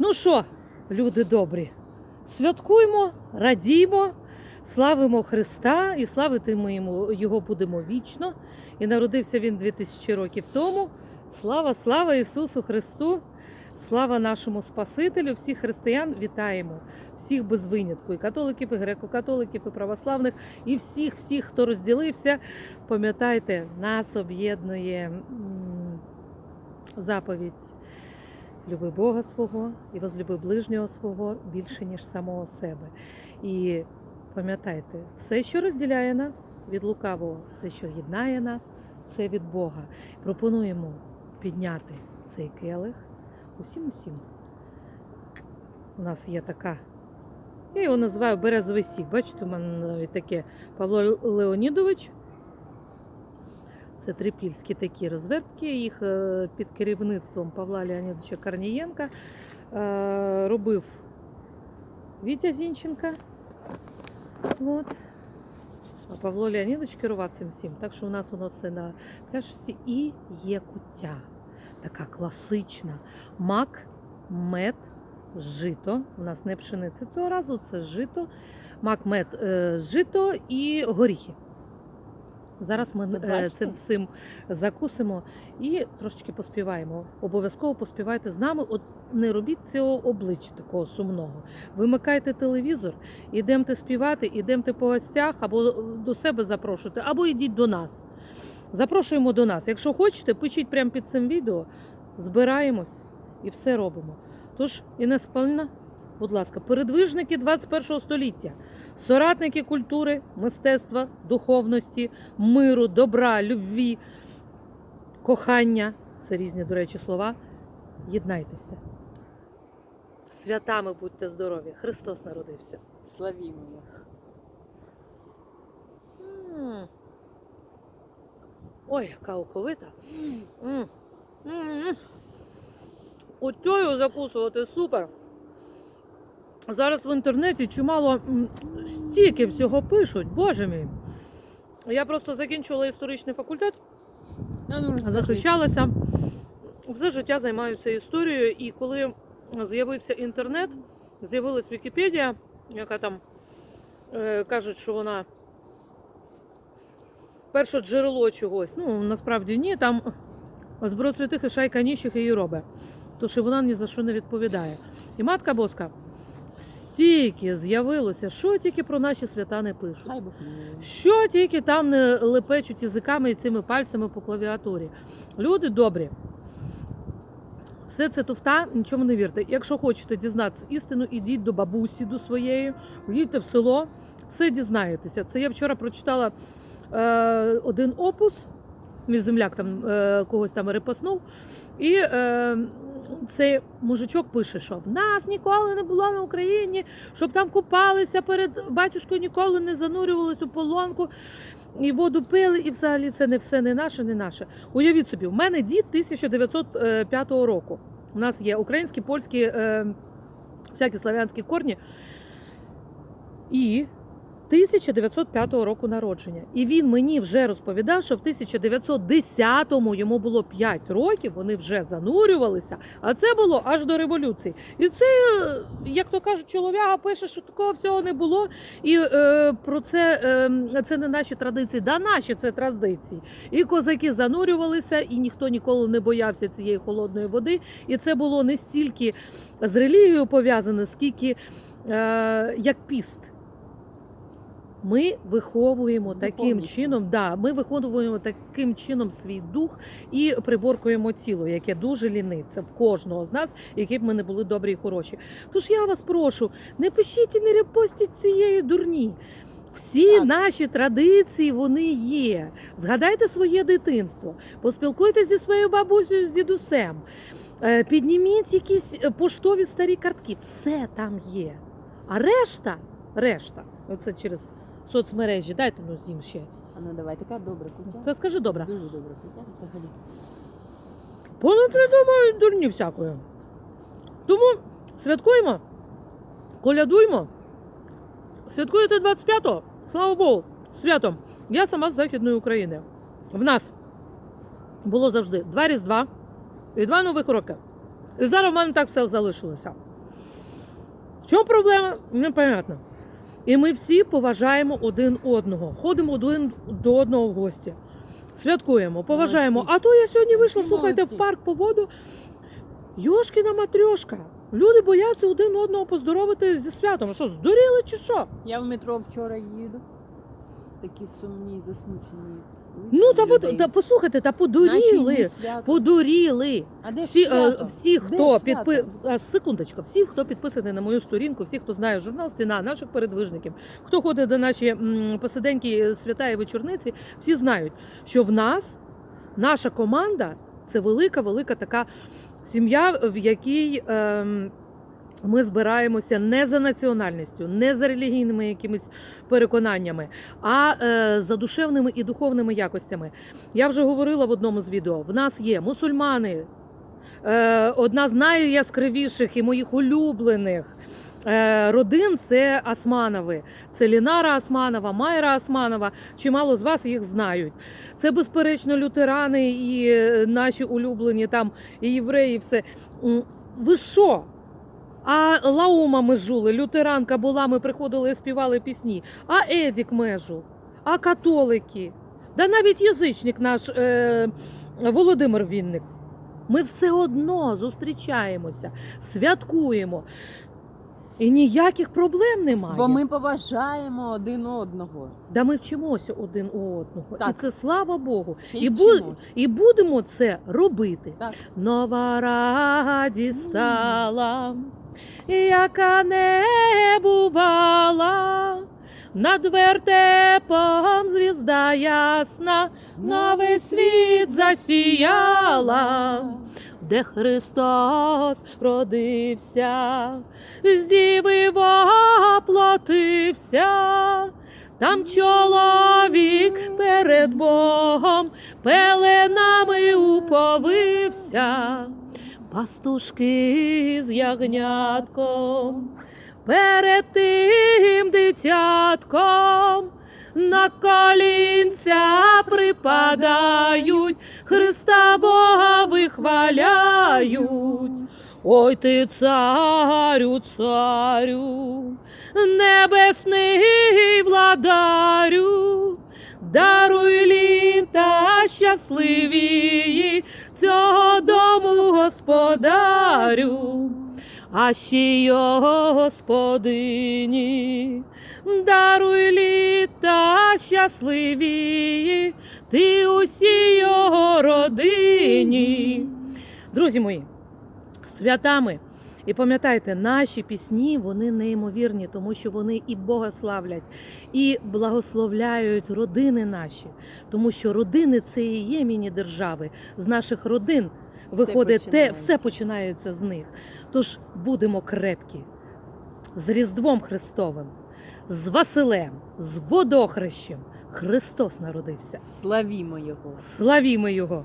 Ну що, люди добрі, святкуємо, радімо, славимо Христа і славити ми йому, його будемо вічно. І народився він 2000 років тому. Слава, слава Ісусу Христу! Слава нашому Спасителю! Всіх християн вітаємо, всіх без винятку, і католиків, і греко-католиків, і православних, і всіх, всіх, хто розділився. Пам'ятайте, нас об'єднує заповідь люби Бога свого і возлюби ближнього свого більше, ніж самого себе. І пам'ятайте, все, що розділяє нас від лукавого, все, що єднає нас, це від Бога. Пропонуємо підняти цей келих усім усім. У нас є така. Я його називаю березовий сік. Бачите, у мене навіть таке Павло Леонідович. Це трипільські такі розвертки. Їх е, під керівництвом Павла Леонідовича Корнієнка е, робив Вітя Зінченка. От. А Павло Леонідович керував цим всім. Так що у нас воно все на пляшці і є куття. Така класична. Мак, мед, жито. У нас не пшениця цього разу, це жито. Мак, мед, е, жито і горіхи. Зараз ми Ви е, цим всім закусимо і трошечки поспіваємо. Обов'язково поспівайте з нами. От не робіть цього обличчя такого сумного. Вимикайте телевізор, ідемте співати, ідемте по гостях, або до себе запрошуйте, або йдіть до нас. Запрошуємо до нас. Якщо хочете, пишіть прямо під цим відео, збираємось і все робимо. Тож, Інес Павлівна, будь ласка, передвижники 21 століття, соратники культури, мистецтва, духовності, миру, добра, любві, кохання це різні, до речі, слова. Єднайтеся. Святами будьте здорові! Христос народився. Славімо їх. Ой, яка оковита. Оцею закусувати супер. Зараз в інтернеті чимало стільки всього пишуть, боже мій. Я просто закінчувала історичний факультет, ну, захищалася. Все життя займаюся історією, і коли з'явився інтернет, з'явилась Вікіпедія, яка там е, кажуть, що вона перше джерело чогось. Ну, насправді ні, там зброд святих і шайка ніщих її робить. Тож і вона ні за що не відповідає. І матка Боска стільки з'явилося, що тільки про наші свята не пишуть. Хай Що тільки там не лепечуть язиками і цими пальцями по клавіатурі. Люди добрі. Все це туфта, нічому не вірте. Якщо хочете дізнатися істину, ідіть до бабусі до своєї, їдьте в село, все дізнаєтеся. Це я вчора прочитала е, один опус, мій земляк там е, когось там репаснув, і е, цей мужичок пише, що в нас ніколи не було на Україні, щоб там купалися перед батюшкою, ніколи не занурювалися у полонку. І воду пили, і взагалі це не все не наше, не наше. Уявіть собі, у мене дід 1905 року. У нас є українські, польські, е, всякі славянські корні. І 1905 року народження. І він мені вже розповідав, що в 1910-му йому було 5 років, вони вже занурювалися, а це було аж до революції. І це, е, як то кажуть, чоловіка пише, що такого всього не було. І е, про це, е, це не наші традиції, да наші це традиції. І козаки занурювалися, і ніхто ніколи не боявся цієї холодної води. І це було не стільки з релігією пов'язане, скільки е, як піст. Ми виховуємо таким чином, да, ми виховуємо таким чином свій дух і приборкуємо тіло, яке дуже ліниться в кожного з нас, які б ми не були добрі і хороші. Тож я вас прошу, не пишіть і не репостіть цієї дурні. Всі Так. наші традиції вони є. Згадайте своє дитинство, поспілкуйтесь зі своєю бабусею, з дідусем, е, підніміть якісь е, поштові старі картки. Все там є. А решта, решта, оце через соцмережі. Дайте ну з'їм ще. А ну давай, така добра кутя. Це скажи добре. Дуже добра кутя. Взагалі. Вони придумають дурні всякої. Тому святкуємо, колядуємо. Святкуєте 25-го? Слава Богу, святом. Я сама з Західної України. В нас було завжди два Різдва і два Нових роки. І зараз в мене так все залишилося. В чому проблема? Непонятно. І ми всі поважаємо один одного, ходимо один до одного в гості. Святкуємо, поважаємо. Молодці. А то я сьогодні вийшла, слухайте, в парк по воду. Йошкіна матрьошка. Люди бояться один одного поздоровити зі святом. Що, здуріли чи що? Я в метро вчора їду. Такі сумні, засмучені. Ну та, от, та послухайте, та Наші подуріли. дні свято. Подуріли. А де Всі, е, свято? всі Де хто свято? підпи... а, секундочка, всі, хто підписаний на мою сторінку, всі, хто знає журнал Стіна, наших передвижників, хто ходить до наші м, посиденьки свята і вечорниці, всі знають, що в нас наша команда це велика, велика така сім'я, в якій. Ем, ми збираємося не за національністю, не за релігійними якимись переконаннями, а е, за душевними і духовними якостями. Я вже говорила в одному з відео: в нас є мусульмани, е, одна з найяскравіших і моїх улюблених. е, Родин це Османови, це Лінара Османова, Майра Османова. Чимало з вас їх знають. Це безперечно лютерани і е, наші улюблені там і євреї. і Все ви що? А Лаума Межули, лютеранка була, ми приходили і співали пісні. А Едік Межу, а католики, да навіть язичник наш е, Володимир Вінник. Ми все одно зустрічаємося, святкуємо. І ніяких проблем немає. Бо ми поважаємо один одного. Да ми вчимося один у одного. І це слава Богу. Ще І, бу... і будемо це робити. Так. Нова радість стала, яка не бувала. Над вертепом звізда ясна, на весь світ засіяла, де Христос родився, з діви воплотився, там чоловік перед Богом пеленами уповився, пастушки з ягнятком, перед тим дитятком. На колінця припадають, Христа Бога вихваляють. Ой ти царю, царю, небесний владарю, даруй літа щасливії цього господарю, а ще й господині, даруй літа щасливії, ти усій його родині. Друзі мої, святами. І пам'ятайте, наші пісні вони неймовірні, тому що вони і Бога славлять, і благословляють родини наші, тому що родини це і є міні-держави. З наших родин виходить те, все починається з них. Тож будемо крепкі з Різдвом Христовим, з Василем, з водохрещем. Христос народився. Славімо його. Славімо Його!